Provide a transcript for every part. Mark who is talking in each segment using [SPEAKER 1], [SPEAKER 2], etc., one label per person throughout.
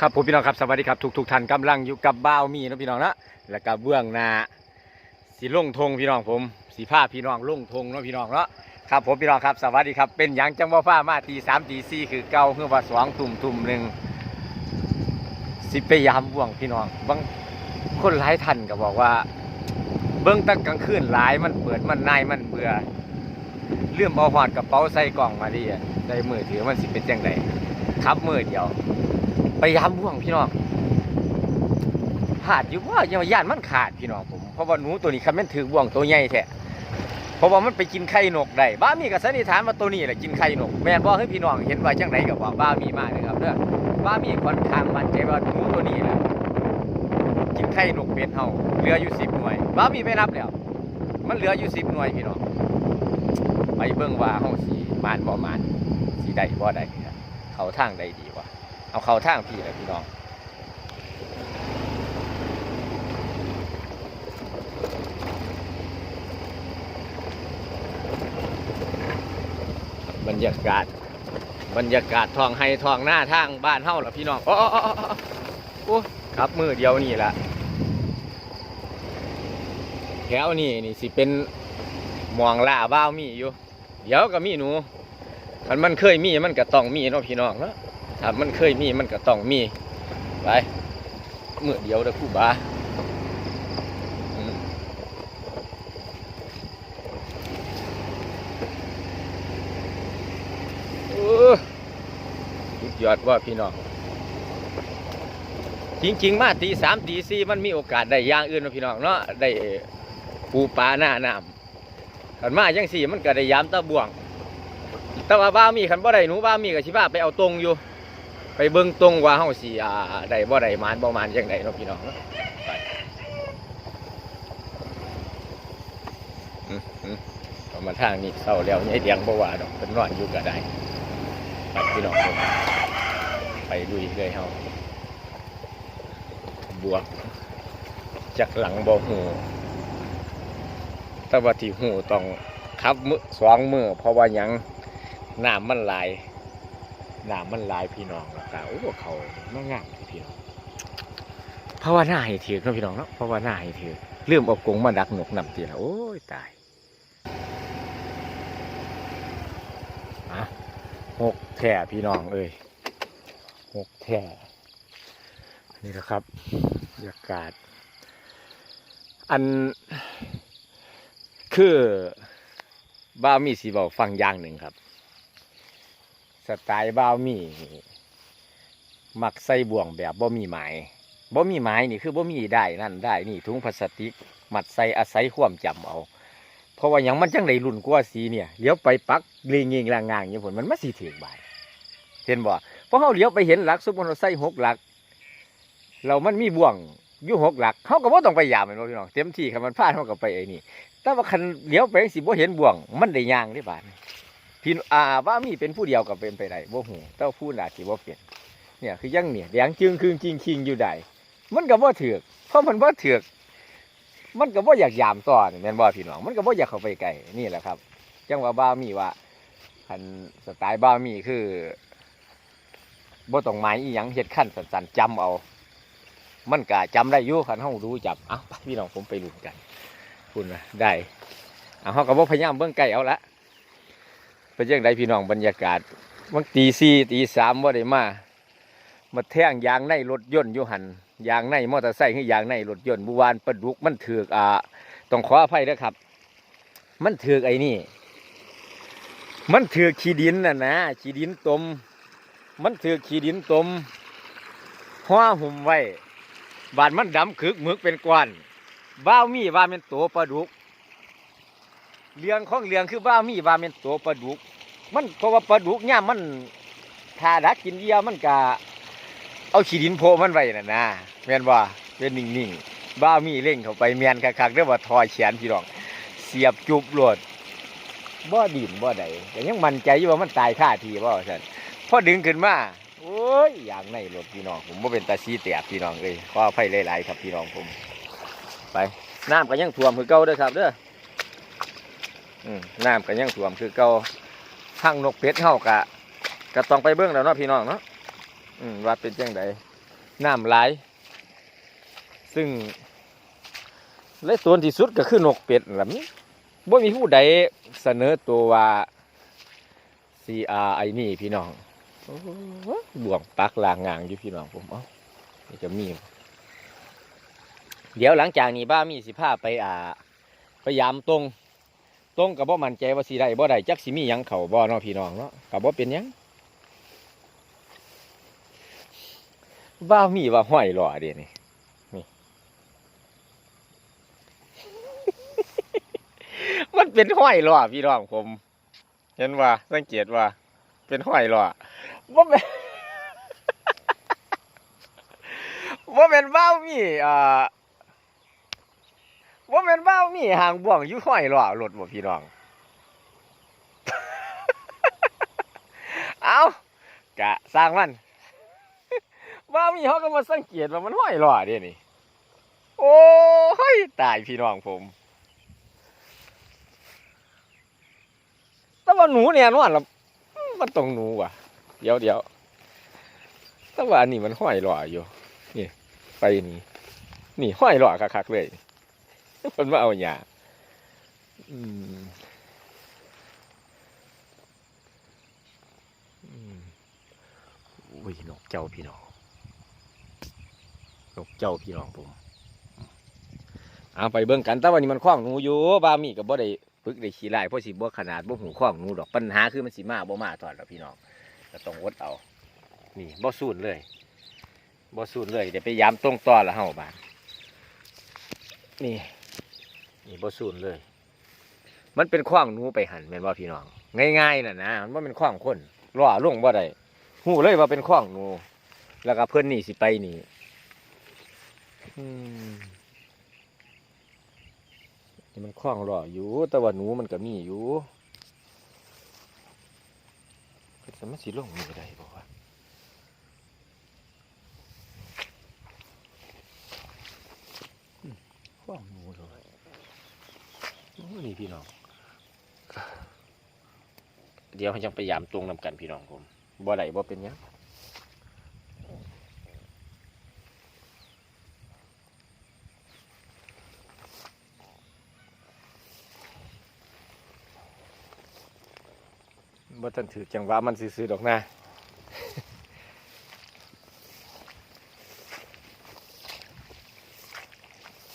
[SPEAKER 1] ครับผมพี่น้องครับสวัสดีครับทุกทุกๆท่านกำลังอยู่กับบ้าวมีนะพี่น้องนะแล้วก็เบื้องหน้าสีล่งทงพี่น้องผมสีผ้าพี่น้องล่งทงเนาะพี่น้องเนาะครับผมพี่น้องครับสวัสดีครับเป็นหยังจังว่าฟ้ามาตีสามตีสี่คือเก่าเคือว่าสองตุ่มตุ่มหนึ่งสิไปยามบ่วงพี่น้องบางคนหลายท่านก็บอกว่า เบื้องตั้งกลางคืนหลายมันเปิดมันนายมันเบื่อเลื่อมเอาหอดกระเป๋าใส่กล่องมาดิอะใส่มือถือมันสิเป็นจังไดครับมือเดียว ไปยามบ่วงพี่น้องขาดอยู่ว่าย่าย่านมันขาดพี่น้องผมเพราะว่าหนูตัวนี้คันแม่นถือบ่วงตัวใหญ่แท้เพราะว่ามันไปกินไข่นกได้บ้ามีกับสันนิษฐานว่าตัวนี้แหละกินไข่นกแม่นบ่ให้พี่น้องเห็นว่าจังไดกับว่าบ้ามีมากเลยครับเด้อบ้ามีค่อนข้างมั่นใจว่าหนูตัวนี้แหละกินไข่นกเป็ดเฮาเหลืออยู่10หน่วยบ้ามีไม่นับแล้วมันเหลืออยู่10หน่วยพี่น้องไปเบิ่งว่าเฮาสิมานบ่มานสิได้บ่ได้เขาทางใดดีวะ เอาเข้าทางพี่เลยพี่น้องบรรยากาศ บรรยากาศทองไฮทองหน้าทางบ้านเฮาเหรอพี่น้องโอ้โอ้ครับมือเดียวนี่แหละแถวนี่นี่สิเป็นหมองล่าบ้าวมีอยู่ เดี๋ยวก็มีหนูมันมันเคยมีมันก็ต้องมีเนาะพี่น้องเนาะ ถ้ามันเคยมีมันก็ต้องมีไปเมื่อเดียวเด้อครู่บาสุดยอดว่าพี่น้อง จริง ๆ มาตีสามตีสี่มันมีโอกาสได้ย่างอื่นนะพี่น้องเนาะได้ปูปลาหน้าน้ำขันมาจังสี่มันก็ได้ยามตะบ่วง แต่ว่าบ้ามีขันบ่ได้หนูบ้ามีกับชิบ้าไปเอาตรงอยู่ ไปเบิ่งตรงว่าเฮาสิอ่าได้บ่ได้มานบ่มานจังไดเนาะพี่น้องเนาะไปอืมอืมาทางนี้เศร้าแล้วยายเดียงบ่ว่าดอกเพิ่นนอนอยู่ก็ได้ไปพี่น้องไปลุยเลยเฮาบวกจากหลังบ่หูแต่ว่าที่หูต้องขับมือสองมือเพราะว่าหยังน้ำมันไหล น้ำมันหลายพี่น้องแล้วก็โอ้เขาไม่งามพี่น้องเพราะว่าหน้าให้ถือเนาะพี่น้องเนาะเพราะว่าหน้าให้ถือเริ่มเอากงมาดักหนกนำตีแล้วโอ้ยตายอะหกแท่พี่น้องเอ้ยหกแท่นี่แหละครับบรรยากาศ อันคือบ้ามีสีบอกฟังอย่างหนึ่งครับ สไตล์บ้าวมี มักใส่บ่วงแบบบ่มีไม้บ่มีไม้นี่คือบ่มีได้นั่นได้นี่ถุงพลาสติกมัดใส่อาศัยความจำเอา เพราะว่าหยังมันจังไดรุ่นกว่าสีเนี่ยเลี้ยวไปปักเลียงเงงลางงางอย่างผลมันไมาสีถึงบาทเห็นบ่เพราะเขาเลี้ยวไปเห็นหลักสมมติเราใส่หกหลัก เรามันมีบ่วงยู่หกหลักเขาก็บ่ต้องไปยามแมันบ่พี่น้องเต็มที่คันมันพลาดเขาก็ไปไอ้นี่แต่ว่าคันเลี้ยวไปสิบ่เห็นบ่วง มันได้ย่างได้บา พี่อ่าว่ามีเป็นผู้เดียวกับเป็นไปได้บ่หูเต้าผู้น่าสิบ่เป็นเนี่ยคือยังเนี่ยแดงจึงคืงจริงคิงอยู่ได้มันก็บ่เถือกเพราะมันบ่เถือกมันก็บ่อยากยามต่อนี่แม่นบ่พี่น้อง มันก็บ่อยากเข้าไปใกลนี่แหละครับ จังว่าบ้ามีว่าคันสไตล์บ้ามีคือบ่ต้องหมายอีหยังเฮ็ดขั้นสั้นๆจำเอา มันก็จำได้อยู่คันเฮารู้จับเอ้าพี่น้องผมไปลุ้นกันคุณนะได้เอาเฮาก็บ่พยายามเบิ่งใกลเอาละ เป็นยังไงพี่น้องบรรยากาศมันตีสี่ตีสามว่าได้มา มาแท่งยางในรถยนต์ยูหันยางในมอเตอร์ไซค์คือยางในรถยนต์บุวานประดุกมันถือกอ่าต้องขออภัยนะครับ มันถือกไอ้นี่ มันถือกขี้ดินน่ะนะขี้ดินตม มันถือกขี้ดินตมห่อหุ่มไว้บาดมันดำคึกมึกเป็นก้อนบ้ามีว่าเป็นตัวปลาดุก เลี้ยงของเลี้ยงคือว่ามีว่าเป็นตัวปลาดุก มันเพราะว่าปลาดุกเนี่ยมันถ้าดักกินเยี่ยมันก็เอาขี้ดินโพมันไว้น่ะนะแม่นว่าเป็นนิ่งๆบ้ามีเล่งเข้าไปแม่นคักๆเรียกว่าทอยเฉียนพี่น้อง เสียบจุบโลดบ่ดินบ่ใดแต่ยังมั่นใจอยู่ว่ามันตายท่าทีบ่ซั่นพอดึงขึ้นมาโอ้ยอย่างในรถพี่น้อง ผมบ่าเป็นตาซีแตกพี่น้องเอ้ยขออภัยหลายๆครับพี่น้องผม ไปน้ำก็ยังท่วมคือเก่าเด้อครับเด้อ น้ำก็ยังท่วมคือเก่าทั้งนกเป็ดเฮากะก็ต้องไปเบิ่งแล้วเนาะพี่น้องเนาะว่าเป็นจังไดน้ำไหลายซึ่งและส่วนที่สุดก็คือนกเป็ดนั่นล่ะมีบ่มีผู้ใดเสนอตัวว่า CR ไอนี่พี่น้องหบ่วงปักลางงางอยู่พี่น้องผมเอ้าจะมี เดี๋ยวหลังจากนี้บ้ามีสิพาไปอ่าพยายามตรง ตรงกับบ่มั่นใจว่าสิได้บ่ได้จักสิมีหยังเขาบ่เนาะพี่น้องเนาะกับบ่เป็นหยังบ้ามีว่าห้อยหล่อเดี๋ยวนี้นี่มันเป็นห้อยหล่อพี่น้องผม เห็นว่าสังเกตว่า เป็นห้อยหล่อบ่แม่นบ่แม่นบ้ามีอ่า บ่าแม่นบ้ามีหางบ่วงอยู่ห้อยหล่อรถบ่พี่น้อง เอากะสร้างมันบ้ามีเขาก็มาสังเกตว่ามันห้อยหล่อเด้นี่ โอ้ยตายพี่น้องผมแต่ว่าหนูเนี่ยนอนละมันต้องหนูว่ะ เดี๋ยวเดี๋ยวแต่ว่าอันนี้มันห้อยหล่ออยู่ นี่ ไปนี่ นี่ห้อยหล่อคักๆเลย มันมาเอาหยาอุ้ยนกเจ้าพี่น้องนกเจ้าพี่น้องผมเอาไปเบิ่งกันแต่วันนี้มันคล้องหนูอยู่บามีกับบ่ได้ฝึกได้ขี้ไล่เพราะสิบ่ขนาดบ่หูคล้องหนูดอกปัญหาคือมันสิมาบ่มาตอนแล้วพี่น้องก็ต้องอดเอา นี่บ่สูนเลยบ่สูนเลยเดี๋ยวไปยามตรงต่อละเฮาบานนี่ นี่บ่สูนเลย มันเป็นขว้างหนูไปหันแม่นว่าพี่น้อง ง่ายๆน่ะนะมันบ่เป็นขว้างคนล่อลงบ่ได้หูเลยว่าเป็นขว้างหนูแล้วก็เพิ่อนนี่สิไปนี่อืมนี่มันขว้างล่ออยู่ แต่ว่าหนูมันก็มีอยู่จะมันสิลงนี่ได้บ่วะอืมขว้างหนูเลยโอ้นี่ พี่น้อง เดี๋ยวเราจะไปยามตรงนำกันพี่น้องผมบ่ได้บ่เป็นหยังบ่ทันถือจังหวะมันซื้อๆดอกนะ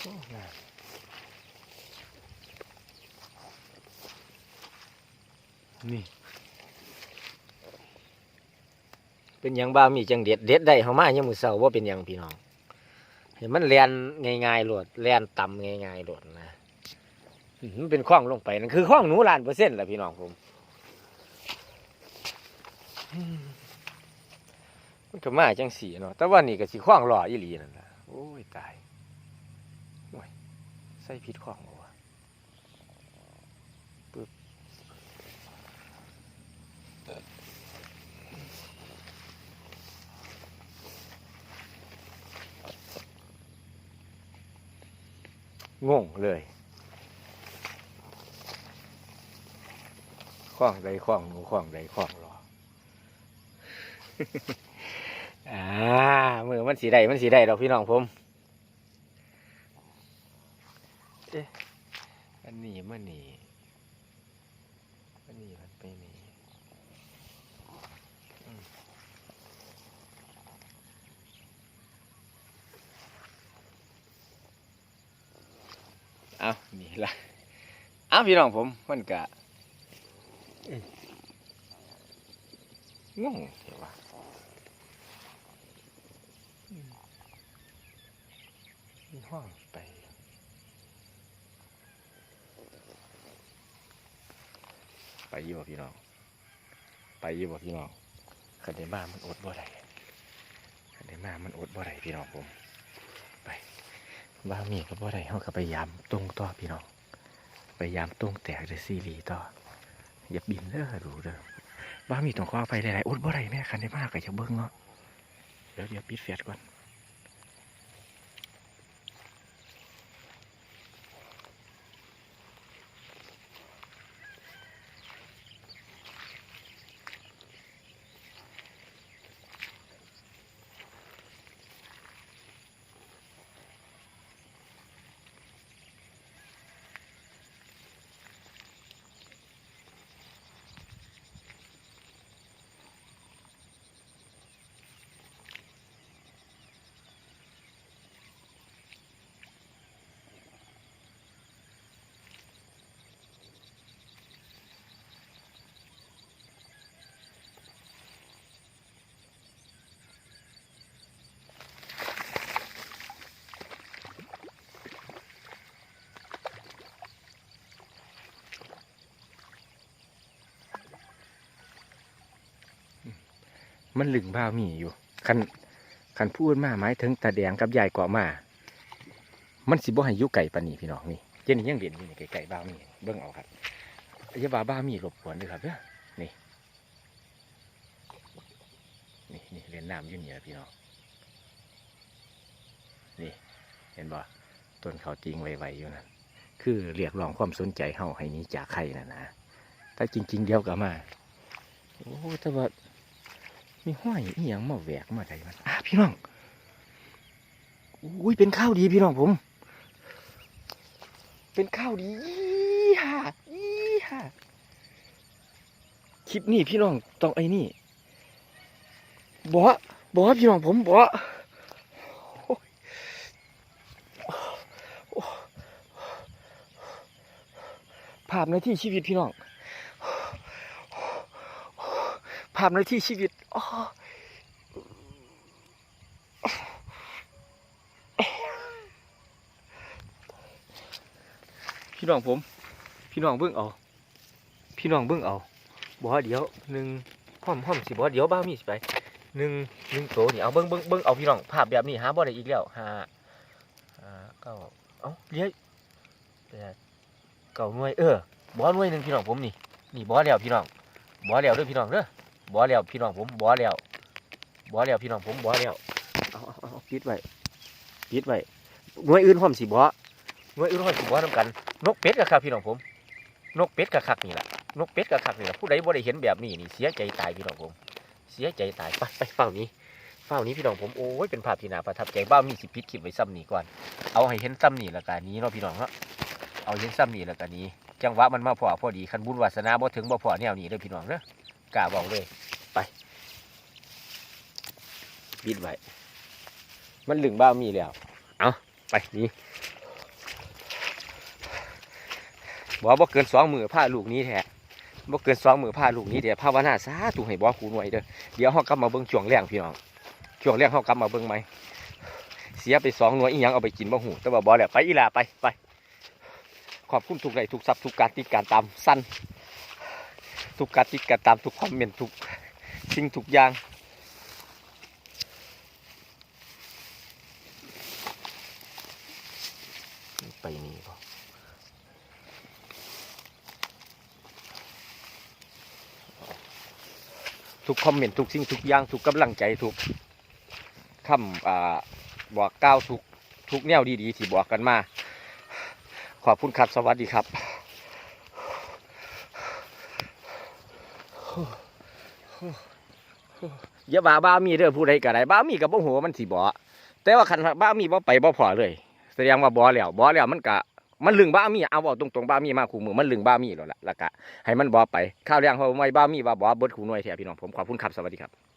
[SPEAKER 1] โอ้น่า นี่ เป็นยังบ้ามีจังเด็ดเด็ดได้เฮามายังมือเสาว่าเป็นยังพี่น้อง เห็นมันแลนง่ายๆหลดแลนต่ำง่ายๆหลดนะมันเป็นข้องลงไปนั่นคือข้องหนูลานเปอร์เซ็นต์แหละพี่น้องผมมันก็มาจังสีเนาะแต่ว่านี่ก็สิข้องหล่ออีหลีนั่นล่ะโอ้ยตายโอ้ยใส่ผิดข้อง งงเลยคล้องใดคล้องหนูคล้องใดคล้องรออ่ามือมันสีใดมันสีใดดอกพี่น้องผมเอ๊ะอันนี้มันนี่อันนี้มันไปนี่อืม เอานี่ละเอาพี่น้องผมมันกะงงเห็นปะอืมมีห้องไปไปยู่บ่พี่น้อง ไปยู่บ่พี่น้องขันได้มามันอดบ่ได้ขันได้มามันอดบ่ได้พี่น้องผม บ้ามีก็บ่ได้เขาก็พยายามตรงต่อพี่น้องพยายามตรงแตกเดซีรีต่ออย่าบินเด้อดูเด้อบ้ามีต้องขอไปหลายๆอุดบ่ได้แม่ขันได้มากก็จะเบิ้งเนาะเดี๋ยวเดี๋ยวปิดเฟียดก่อน มันลึงบ้ามีอยู่คันคันพูดมาหมายถึงตาแดงกับยายเกาะมา มันสิบ่ให้ยุไก่ปานนี้พี่น้องนี่เจนี่ยังเด่นอยู่นี่ไก่บ้ามีเบิ่งเอาครับอย่าว่าบ้ามีรบกวนด้วยครับเด้อนี่นี่นี่เล่นน้ำยู่นี่ล่ะพี่น้องนี่เห็นบ่ต้นเขาจริงไวๆอยู่นั่นคือเรียกร้องความสนใจเฮาให้นี้จากใครน่ะนะถ้าจริง ๆ เดียวก็มาโอ้แต่ว่า มีห้อยอีหยังมาแหวกมาได้มันอะพี่น้องอุ้ยเป็นข้าวดีพี่น้องผม เป็นข้าวดีอีห่าอีห่าคลิปนี้พี่น้องต้องไอ้นี่บอบอกว่าพี่น้องผมบอภาพในที่ชีวิตพี่น้อง ภาพในที่ชีวิตอ้อพี่น้องผม พี่น้องเบิ่งเอา พี่น้องเบิ่งเอาบ่เดี๋ยวหนึ่งห้อมห้อมสิบ่เดี๋ยวบ้ามีสิไปหนึ่งหนึ่งโตนี่เอาเบิ่งเบิ่งเบิ่งเอาพี่น้องภาพแบบนี้หาบ่ได้อีกแล้วหาหาเก้าเอ้าเลี้ยแปดเก้าหน่วยเออบ่หน่วยหนึ่งพี่น้องผมนี่นี่บ่แล้วพี่น้องบ่แล้วเด้อพี่น้องเด้อ บ่แล้วพี่น้องผมบ่แล้วบ่แล้วพี่น้องผมบ่แล้วเอาเอาเอาปิดไว้ปิดไว้หน่วยอื่นพร้อมสิบ่หน่วยอื่นพร้อมสิบ่นํกัน นกเป็ดกับครับพี่น้องผม นกเป็ดกับคักนี่แหละนกเป็ดกับคักนี่แหละผู้ใดบ่ได้เห็นแบบนี้นี่เสียใจตายพี่น้องผม เสียใจตายไปไปเฝ้านี้เฝ้านี้พี่น้องผมโอ้ยเป็นภาพที่น่าประทับใจบ้ามีสิปิดคลิปไว้ซ้ำนี่ก่อนเอาให้เห็นซ้ำนี่แล้วกันนี้เนาะพี่น้องเนาะเอาเห็นซ้ำนี่แล้วกันนี้ จังหวะมันมาพอพอดีคันบุญวาสนาบ่ถึงบ่พอแนวนี้เด้อพี่น้องเด้อ กาบอกเลยไปิดไว้มันลึงบ้ามีแล้ว เอาไปนี่บอกบ่เกินสองมือผ้าลูกนี้แท้บ่เกินสองมือผ้าลูกนี้เดี๋ยวภาวนาสาธุให้บ่คูหน่วยเด้อเดี๋ยวเฮากลับมาเบิ่งช่วงแรงพี่น้องช่วงแรงเฮากลับมาเบิ่งไหมเสียไปสองหน่วยอีหยังเอาไปกินบ่หูแต่ว่าบ่แล้วไปอีหล่าไปไปขอบคุณทุกไลค์ทุกซับทุกการติดการตามสั้น ทุกการติดการตามทุกคอมเมนต์ทุกสิ่งทุกอย่างไปนี่บ่ทุกคอมเมนต์ทุกสิ่งทุกอย่างทุกกำลังใจทุกคำอ่าบอกกล่าวทุกทุกแนวดีๆที่บอกกันมา ขอบคุณครับ สวัสดีครับ อย่าบ้าบ้ามีเด้อผู้ใดก็ได้บ้ามีกับบ่หัวมันสิบ่แต่ว่าคันบ้ามีบ่ไปบ่พอเลย แสดงว่าบ่แล้วบ่แล้วมันกะมันลึงบ้ามีเอาบอกตรงๆบ้ามีมาคู่มือมันลึงบ้ามีแล้วล่ะแล้วกะให้มันบ่ไปข้าวแรงเขาไม่บ้ามีว่าบ่เบิดคู่หน่วยแท้พี่น้องผมขอบคุณครับสวัสดีครับ